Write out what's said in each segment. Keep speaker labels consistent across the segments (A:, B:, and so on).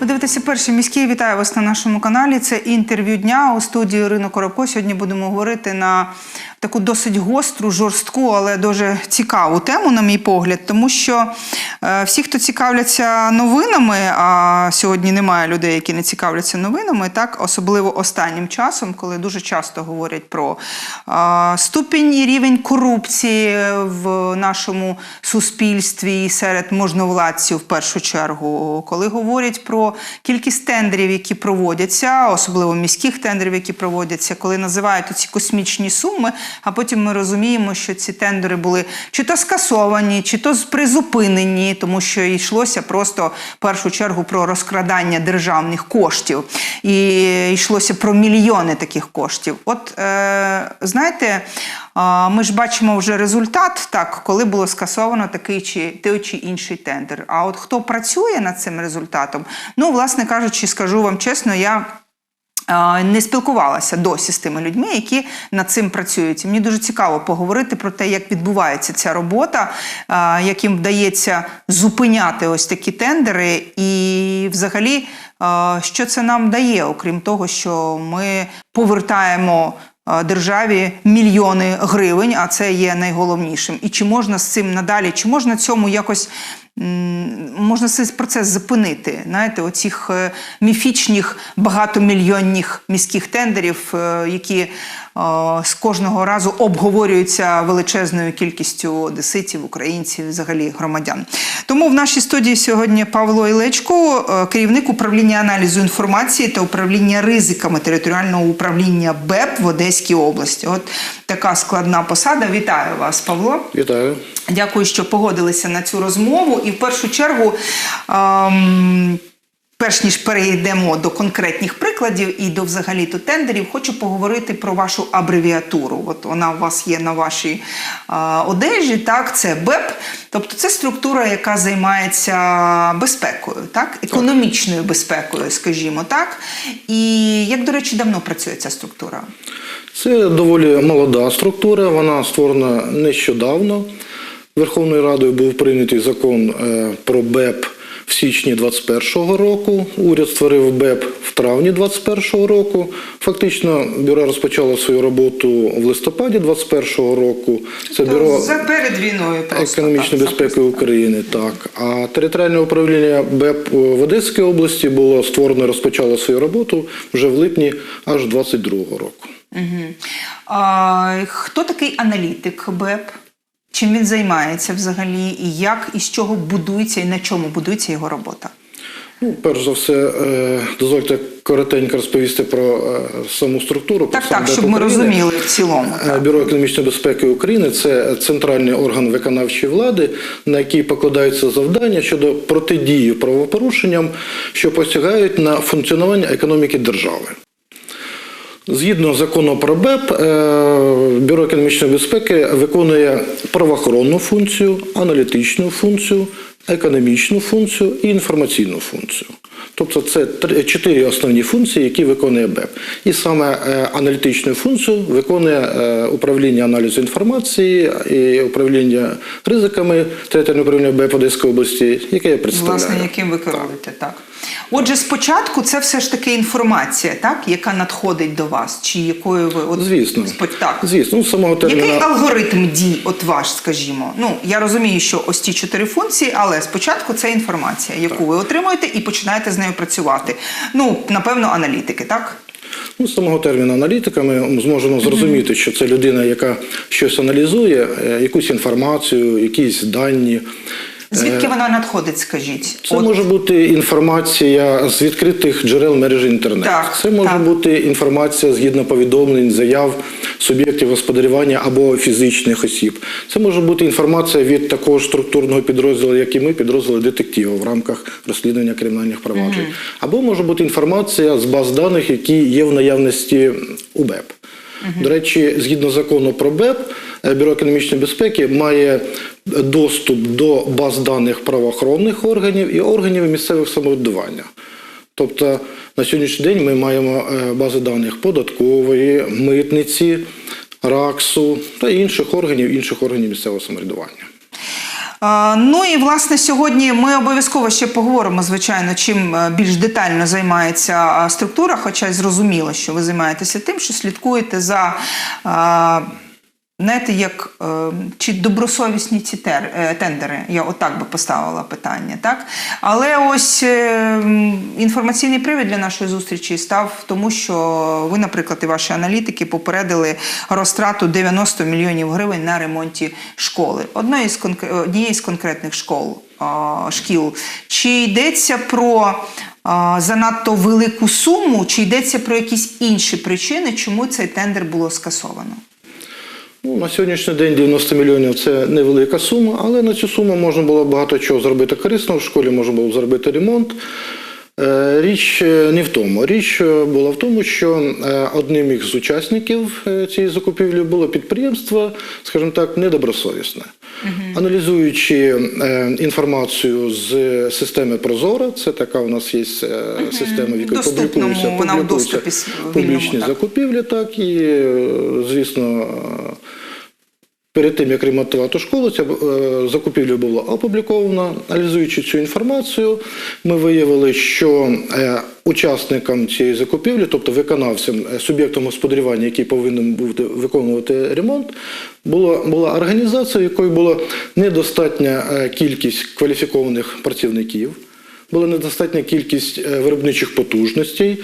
A: Ви дивитеся перший міський. Вітаю вас на нашому каналі. Це інтерв'ю дня у студії Ірина Коробко. Сьогодні будемо говорити на таку досить гостру, жорстку, але дуже цікаву тему, на мій погляд, тому що е, всі, хто цікавляться новинами, а сьогодні немає людей, які не цікавляться новинами, так особливо останнім часом, коли дуже часто говорять про ступінь і рівень корупції в нашому суспільстві і серед можновладців в першу чергу, коли говорять про кількість тендерів, які проводяться, особливо міських тендерів, які проводяться, коли називають ці космічні суми, а потім ми розуміємо, що ці тендери були чи то скасовані, чи то призупинені, тому що йшлося просто в першу чергу про розкрадання державних коштів, і йшлося про мільйони таких коштів. От е, знаєте. Ми ж бачимо вже результат, так, коли було скасовано такий чи той чи інший тендер. А от хто працює над цим результатом, ну, власне кажучи, скажу вам чесно, я. Не спілкувалася досі з тими людьми, які над цим працюють. І мені дуже цікаво поговорити про те, як відбувається ця робота, а, як їм вдається зупиняти ось такі тендери, і взагалі, що це нам дає, окрім того, що ми повертаємо державі мільйони гривень, а це є найголовнішим. І чи можна з цим надалі, чи можна цьому якось можна цей процес зупинити? Знаєте, оцих е, міфічних багатомільйонних міських тендерів, е, які е, з кожного разу обговорюються величезною кількістю одеситів, українців, взагалі громадян. Тому в нашій студії сьогодні Павло Ілечко, керівник управління аналізу інформації та управління ризиками територіального управління БЕП в Одеській області. От така складна посада. Вітаю вас, Павло.
B: Вітаю.
A: Дякую, що погодилися на цю розмову. І в першу чергу, ем, перш ніж перейдемо до конкретних прикладів і до взагалі то тендерів, хочу поговорити про вашу абревіатуру. От вона у вас є на вашій е, одежі. Так, це БЕП. Тобто це структура, яка займається безпекою, так, економічною безпекою, скажімо так. І як, до речі, давно працює ця структура?
B: Це доволі молода структура, вона створена нещодавно. Верховною Радою був прийнятий закон е, про БЕП в січні 2021 року. Уряд створив БЕП в травні 2021 року. Фактично, бюро розпочало свою роботу в листопаді 2021 року. Це бюро
A: За перед війною просто
B: економічної
A: так,
B: безпеки України. Так, а територіальне управління БЕП в Одеській області було створено, розпочало свою роботу вже в липні аж 2022 року.
A: Угу. А, хто такий аналітик БЕП? Чим він займається взагалі, і як і з чого будується, і на чому будується його робота?
B: Ну, перш за все, е, дозвольте коротенько розповісти про е, саму структуру. про
A: Так,
B: сам
A: так, щоб ми розуміли в цілому.
B: Е,
A: Так.
B: Бюро економічної безпеки України це центральний орган виконавчої влади, на який покладаються завдання щодо протидії правопорушенням, що посягають на функціонування економіки держави. Згідно закону про БЕП, е, Бюро економічної безпеки виконує правоохоронну функцію, аналітичну функцію, економічну функцію і інформаційну функцію. Тобто це чотири основні функції, які виконує БЕП. І саме е, аналітичну функцію виконує е, управління аналізу інформації і управління ризиками територіального управління БЕП Одеської області, яке я представляю.
A: Власне, яким ви керуєте, так. Отже, спочатку це все ж таки інформація, так, яка надходить до вас, чи якою ви от
B: Звісно.
A: так.
B: Звісно, самого
A: Який алгоритм дій от ваш, скажімо? Ну я розумію, що ось ті чотири функції, але спочатку це інформація, яку ви отримуєте і починаєте з нею працювати. Ну, напевно, аналітики, так?
B: Ну, з самого терміну аналітика ми зможемо зрозуміти, що це людина, яка щось аналізує, е, якусь інформацію, якісь дані.
A: Звідки вона надходить, скажіть?
B: Це
A: От,
B: може бути інформація з відкритих джерел мережі інтернет.
A: Так,
B: це може
A: так.
B: бути інформація згідно повідомлень, заяв суб'єктів господарювання або фізичних осіб. Це може бути інформація від такого структурного підрозділу, як і ми, підрозділу детективів в рамках розслідування кримінальних проваджень. Або може бути інформація з баз даних, які є в наявності у БЕП. До речі, згідно закону про БЕП, е, Бюро економічної безпеки має доступ до баз даних правоохоронних органів і органів місцевого самоврядування. Тобто на сьогоднішній день ми маємо е, бази даних податкової, митниці, РАКСу та інших органів, інших органів місцевого самоврядування.
A: Ну і власне сьогодні ми обов'язково ще поговоримо, звичайно, чим е, більш детально займається структура, хоча й зрозуміло, що ви займаєтеся тим, що слідкуєте за. Знаєте, як е, чи добросовісні ці тер, е, тендери? Я отак би поставила питання, так? Але ось е, інформаційний привід для нашої зустрічі став тому, що ви, наприклад, і ваші аналітики попередили розтрату 90 мільйонів гривень на ремонті школи. Одної з однієї з конкретних школ а, шкіл. Чи йдеться про занадто велику суму, чи йдеться про якісь інші причини, чому цей тендер було скасовано?
B: Ну, на сьогоднішній день 90 мільйонів це невелика сума, але на цю суму можна було багато чого зробити корисного. В школі можна було зробити ремонт. Е, Річ е, не в тому. Річ е, була в тому, що одним із учасників цієї закупівлі було підприємство, скажімо так, недобросовісне. Аналізуючи е, інформацію з системи Прозора, це така у нас є система, в якій публікуються, публікуються публічні
A: так.
B: закупівлі, так і, звісно, перед тим, як ремонтувати школу, ця е, закупівля була опублікована. Аналізуючи цю інформацію, ми виявили, що е, учасникам цієї закупівлі, тобто виконавцям, е, суб'єктом господарювання, який повинен бути виконувати ремонт, була, була організація, якої була недостатня кількість кваліфікованих працівників, була недостатня кількість виробничих потужностей,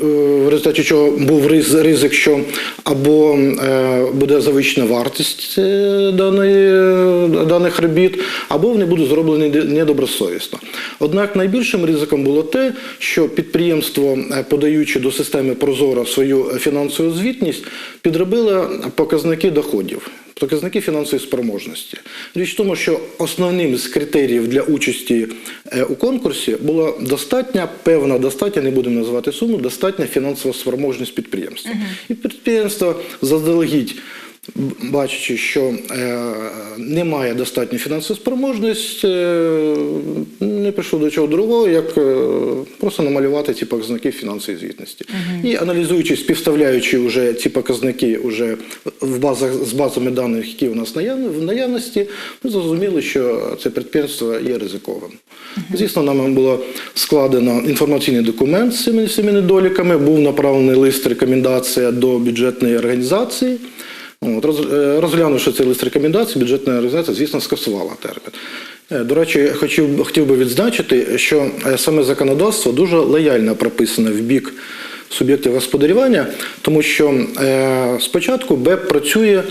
B: в результаті чого був ризик, що або е, буде завищена вартість е, даної, е, даних робіт, або вони будуть зроблені недобросовісно. Однак найбільшим ризиком було те, що підприємство, е, подаючи до системи Прозора свою фінансову звітність, підробило показники доходів. Показники фінансової спроможності. Річ в тому, що основним з критеріїв для участі е, у конкурсі була достатня, певна достатня, не будемо називати суму, достатня фінансова спроможність підприємства. І підприємство заздалегідь, бачачи, що е, немає достатньої фінансової спроможності, е, не прийшло до чого другого, як е, просто намалювати ці показники фінансової звітності. І аналізуючи, співставляючи вже ці показники вже в базах з базами даних, які у нас в наявності, ми зрозуміли, що це підприємство є ризиковим. Звісно, нам було складено інформаційний документ з цими недоліками, був направлений лист рекомендація до бюджетної організації. От, е, розглянувши цей лист рекомендацій, бюджетна організація, звісно, скасувала термін. Е, До речі, хотів, хотів би відзначити, що е, саме законодавство дуже лояльно прописане в бік суб'єктів господарювання, тому що е, спочатку БЕП працює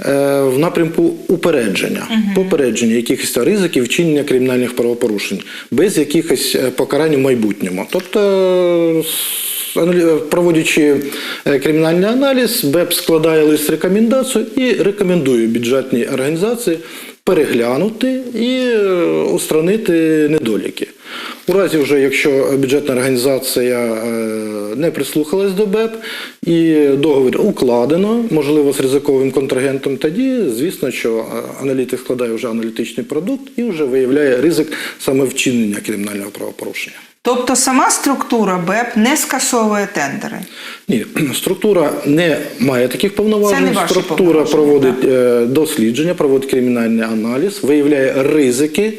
B: е, в напрямку упередження, попередження якихось ризиків вчинення кримінальних правопорушень, без якихось покарань в майбутньому. Тобто, проводячи е, кримінальний аналіз, БЕП складає лист рекомендацію і рекомендує бюджетній організації переглянути і е, устранити недоліки. У разі, вже, якщо бюджетна організація е, не прислухалась до БЕП і договір укладено, можливо, з ризиковим контрагентом, тоді, звісно, що аналітик складає вже аналітичний продукт і вже виявляє ризик саме вчинення кримінального правопорушення.
A: Тобто сама структура БЕП не скасовує тендери.
B: Ні, структура не має таких
A: Це
B: повноважень.
A: не ваші
B: Структура
A: повноваження,
B: проводить е, дослідження, проводить кримінальний аналіз, виявляє ризики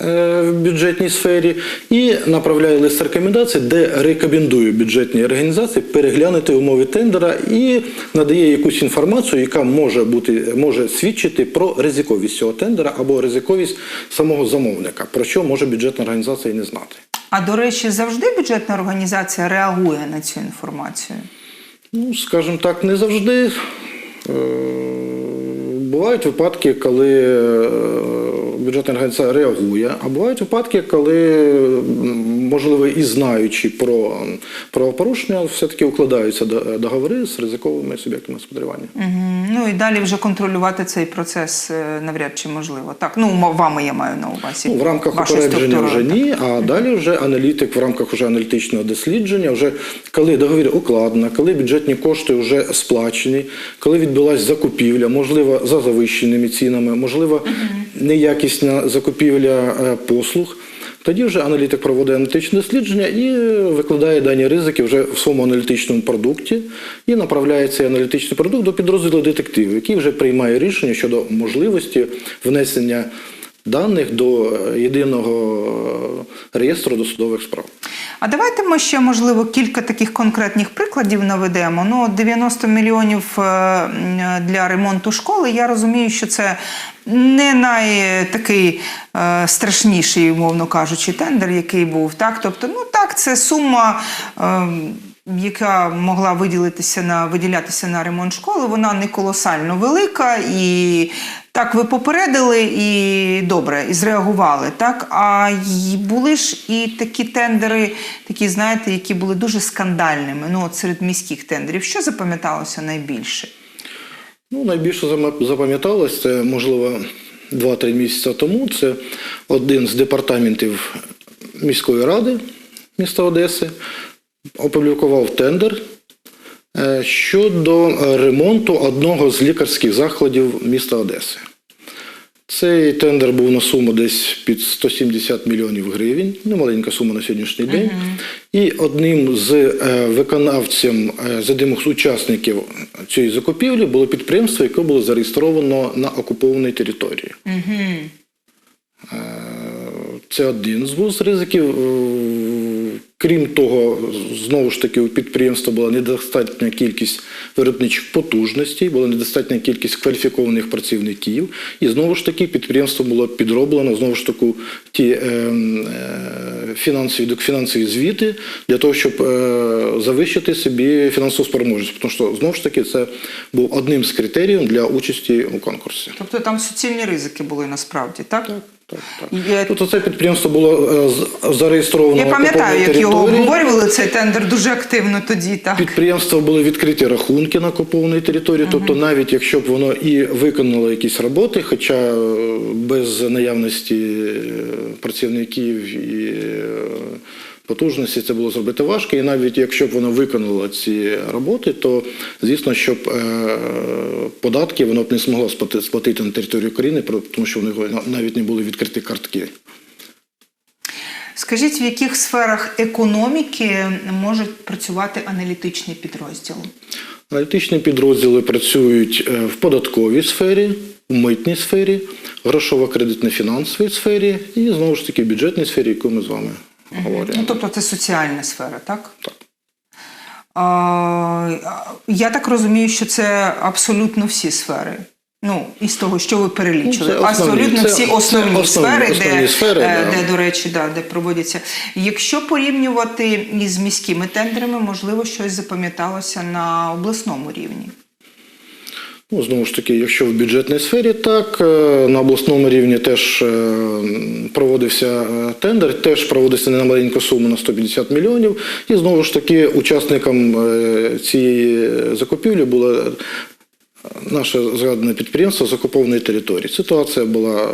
B: в бюджетній сфері і направляє лист рекомендацій, де рекомендує бюджетній організації переглянути умови тендера і надає якусь інформацію, яка може бути може свідчити про ризиковість цього тендера або ризиковість самого замовника, про що може бюджетна організація і не знати.
A: А до речі, завжди бюджетна організація реагує на цю інформацію.
B: Ну, скажімо так, не завжди. Бувають випадки, коли е, бюджетна організація реагує, а бувають випадки, коли, можливо, і знаючи про правопорушення, все-таки укладаються договори з ризиковими суб'єктами господарювання.
A: Мгм. Ну і далі вже контролювати цей процес е, навряд чи можливо. Так, ну вами я маю на увазі.
B: Ну, в рамках упередження вже ні, а далі вже аналітик в рамках вже аналітичного дослідження, вже коли договір укладено, коли бюджетні кошти вже сплачені, коли відбулася закупівля, можливо, за завищеними цінами, можливо, неякісна закупівля е, послуг. Тоді вже аналітик проводить аналітичне дослідження і викладає дані ризики вже в своєму аналітичному продукті і направляє цей аналітичний продукт до підрозділу детективів, який вже приймає рішення щодо можливості внесення даних до е, єдиного е, реєстру досудових справ.
A: А давайте ми ще, можливо, кілька таких конкретних прикладів наведемо. Ну, 90 мільйонів е, для ремонту школи. Я розумію, що це не найтакий е, страшніший, умовно кажучи, тендер, який був. Так? Тобто, ну так, це сума. е, яка могла виділитися на виділятися на ремонт школи, вона не колосально велика, і так ви попередили і добре, і зреагували. Так а були ж і такі тендери, такі, знаєте, які були дуже скандальними. Ну, от серед міських тендерів. Що запам'яталося найбільше?
B: Ну, найбільше запам'яталось, це, можливо, 2-3 місяці тому. Це один з департаментів міської ради міста Одеси опублікував тендер щодо е, ремонту одного з лікарських закладів міста Одеси. Цей тендер був на суму десь під 170 мільйонів гривень, немаленька сума на сьогоднішній день. І одним з е, виконавців, е, з одним з учасників цієї закупівлі було підприємство, яке було зареєстровано на окупованій території. Е, Це один з вуз ризиків. Крім того, знову ж таки, у підприємства була недостатня кількість виробничих потужностей, була недостатня кількість кваліфікованих працівників, і знову ж таки підприємство було підроблено знову ж таки ті е, е, фінансові, фінансові звіти для того, щоб е, завищити собі фінансову спроможність. Тому що знову ж таки це був одним з критеріїв для участі у конкурсі.
A: Тобто там суцільні ризики були насправді, так?
B: Так, так.
A: так. е,
B: Тобто це підприємство було е, зареєстровано
A: Я пам'ятаю, як його обговорювали цей тендер дуже активно тоді. Так.
B: Підприємства були відкриті рахунки на окупованій території, тобто навіть якщо б воно і виконало якісь роботи, хоча е, без наявності е, працівників і потужності це було зробити важко. І навіть якщо б воно виконало ці роботи, то звісно, щоб е, податки воно б не змогло сплатити на територію України, тому що в них навіть не були відкриті картки.
A: Скажіть, в яких сферах економіки можуть працювати аналітичні підрозділи?
B: Аналітичні підрозділи працюють е, в податковій сфері, в митній сфері, грошово-кредитно-фінансовій сфері і знову ж таки в бюджетній сфері, яку ми з вами говоримо.
A: Ну, тобто це соціальна сфера, так?
B: Так.
A: А, я так розумію, що це абсолютно всі сфери. Ну, із того, що ви перелічили.
B: Ну, це основні.
A: абсолютно
B: Це-
A: всі
B: це
A: основні,
B: основні-
A: сфери,
B: основні
A: де,
B: сфери,
A: е,
B: да.
A: де, до речі, да, де проводяться. Якщо порівнювати із міськими тендерами, можливо, щось запам'яталося на обласному рівні.
B: Ну, знову ж таки, якщо в бюджетній сфері, так е, на обласному рівні теж е, проводився е, тендер, теж проводився не на маленьку суму на 150 мільйонів. І знову ж таки, учасником цієї закупівлі було наше згадане підприємство з окупованої території. Ситуація була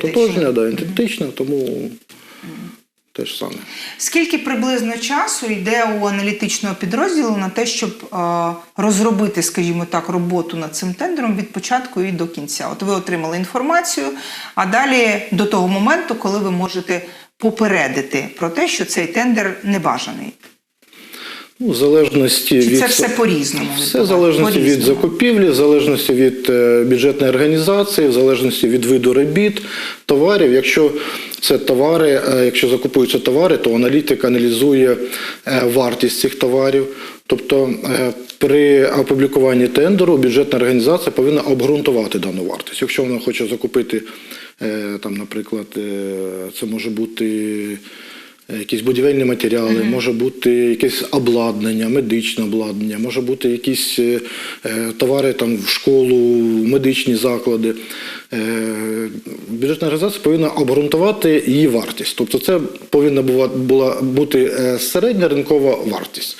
B: тотожня, да, ідентична, тому теж саме.
A: Скільки приблизно часу йде у аналітичного підрозділу на те, щоб е, розробити, скажімо так, роботу над цим тендером від початку і до кінця? От ви отримали інформацію, а далі до того моменту, коли ви можете попередити про те, що цей тендер небажаний.
B: Ну, в залежності
A: Чи
B: від
A: це все по-різному?
B: Все в залежності від
A: По-різному.
B: закупівлі, в залежності від е, бюджетної організації, в залежності від виду робіт, товарів. Якщо це товари, е, якщо закупуються товари, то аналітик аналізує е, вартість цих товарів. Тобто е, при опублікуванні тендеру бюджетна організація повинна обґрунтувати дану вартість. Якщо вона хоче закупити, е, там, наприклад, е, це може бути. Якісь будівельні матеріали, може бути якесь обладнання, медичне обладнання, може бути якісь е, е, товари там в школу, медичні заклади. Е, бюджетна організація повинна обґрунтувати її вартість. Тобто це повинна була, була бути е, середня ринкова вартість.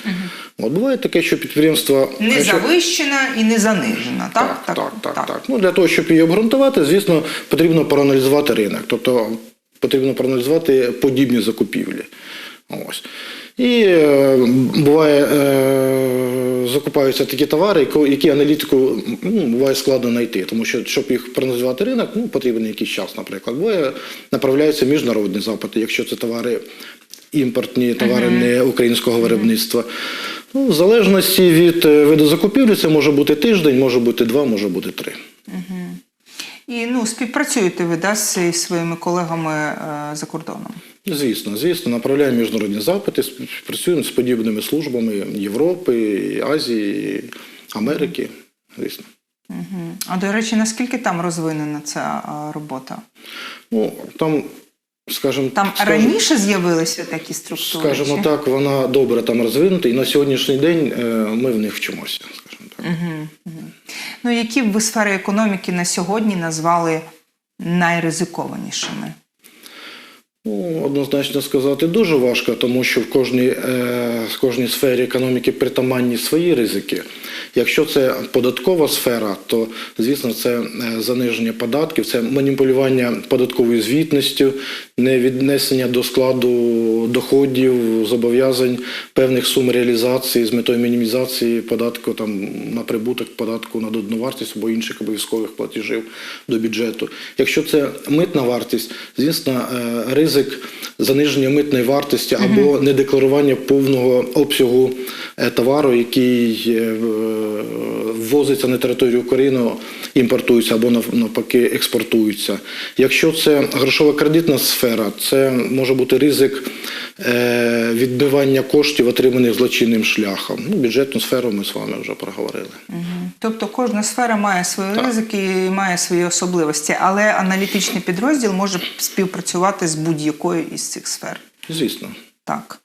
B: От буває таке, що підприємство
A: Не
B: що-
A: завищена і не занижена, так?
B: так, так, так, так. Ну, для того, щоб її обґрунтувати, звісно, потрібно проаналізувати ринок. Тобто потрібно проаналізувати подібні закупівлі. Ось. І е, буває, е, закупаються такі товари, які аналітику ну, буває складно знайти, тому що щоб їх проаналізувати ринок, ну, потрібен якийсь час, наприклад. Буває, направляються міжнародні запити, якщо це товари імпортні, товари не українського виробництва. Ну, в залежності від е, виду закупівлі, це може бути тиждень, може бути два, може бути три.
A: І ну, співпрацюєте ви да, з своїми колегами е, за кордоном?
B: Звісно, звісно, направляємо міжнародні запити, співпрацюємо з подібними службами Європи, Азії, Америки. Звісно.
A: Угу. А до речі, наскільки там розвинена ця е, робота?
B: Ну, там, скажімо,
A: Там
B: скажем,
A: раніше з'явилися такі структури?
B: скажімо
A: чи?
B: так, вона добре там розвинута, і на сьогоднішній день е, ми в них вчимося. Скажімо так.
A: Ну, які б ви сфери економіки на сьогодні назвали найризикованішими?
B: Ну, однозначно сказати дуже важко, тому що в кожній, е, кожній сфері економіки притаманні свої ризики. Якщо це податкова сфера, то звісно це е, заниження податків, це маніпулювання податковою звітністю, невіднесення до складу доходів, зобов'язань певних сум реалізації з метою мінімізації податку там на прибуток, податку на додану вартість або інших обов'язкових платежів до бюджету. Якщо це митна вартість, звісно, е, ризик заниження митної вартості або недекларування повного обсягу товару, який е, ввозиться на територію України, імпортується або навпаки експортується. Якщо це грошова кредитна сфера, це може бути ризик е, відбивання коштів, отриманих злочинним шляхом. Ну, бюджетну сферу ми з вами вже проговорили.
A: Тобто кожна сфера має свої ризики і має свої особливості, але аналітичний підрозділ може співпрацювати з будь-якою із цих сфер.
B: Звісно.
A: Так.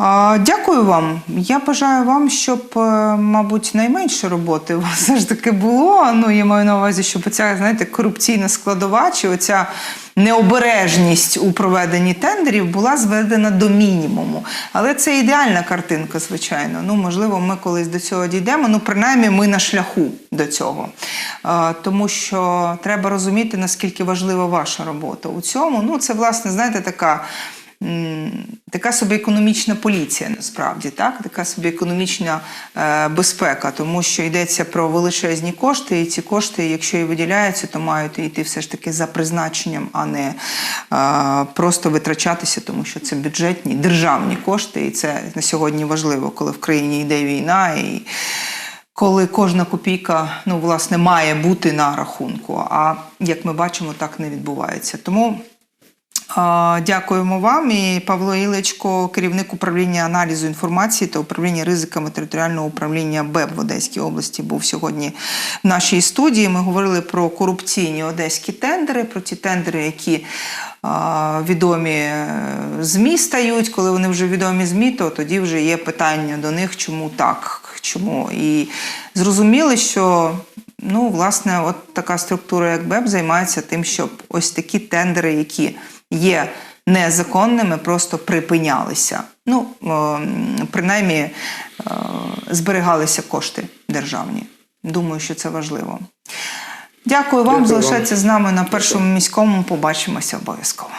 A: Дякую вам. Я бажаю вам, щоб, е, мабуть, найменше роботи у вас все ж таки було. Ну, я маю на увазі, щоб оця, знаєте, корупційна складова чи оця необережність у проведенні тендерів була зведена до мінімуму. Але це ідеальна картинка, звичайно. Ну, можливо, ми колись до цього дійдемо. Ну, принаймні, ми на шляху до цього. Е, Тому що треба розуміти, наскільки важлива ваша робота у цьому. Ну, це, власне, знаєте, така. Така собі економічна поліція, насправді, так? така собі економічна е, безпека, тому що йдеться про величезні кошти, і ці кошти, якщо і виділяються, то мають йти все ж таки за призначенням, а не е, просто витрачатися, тому що це бюджетні державні кошти, і це на сьогодні важливо, коли в країні йде війна і коли кожна копійка ну, власне, має бути на рахунку. А як ми бачимо, так не відбувається. Тому. Дякуємо вам. І Павло Ілечко, керівник управління аналізу інформації та управління ризиками територіального управління БЕБ в Одеській області, був сьогодні в нашій студії. Ми говорили про корупційні одеські тендери, про ті тендери, які відомі е, ЗМІ стають. Коли вони вже відомі ЗМІ, то тоді вже є питання до них, чому так, чому. І зрозуміли, що ну, власне, от така структура, як БЕБ, займається тим, щоб ось такі тендери, які є незаконними, просто припинялися. Ну, е, принаймні, е, зберігалися кошти державні. Думаю, що це важливо. Дякую вам.
B: Дякую.
A: Залишайтеся з нами на першому міському. Побачимося обов'язково.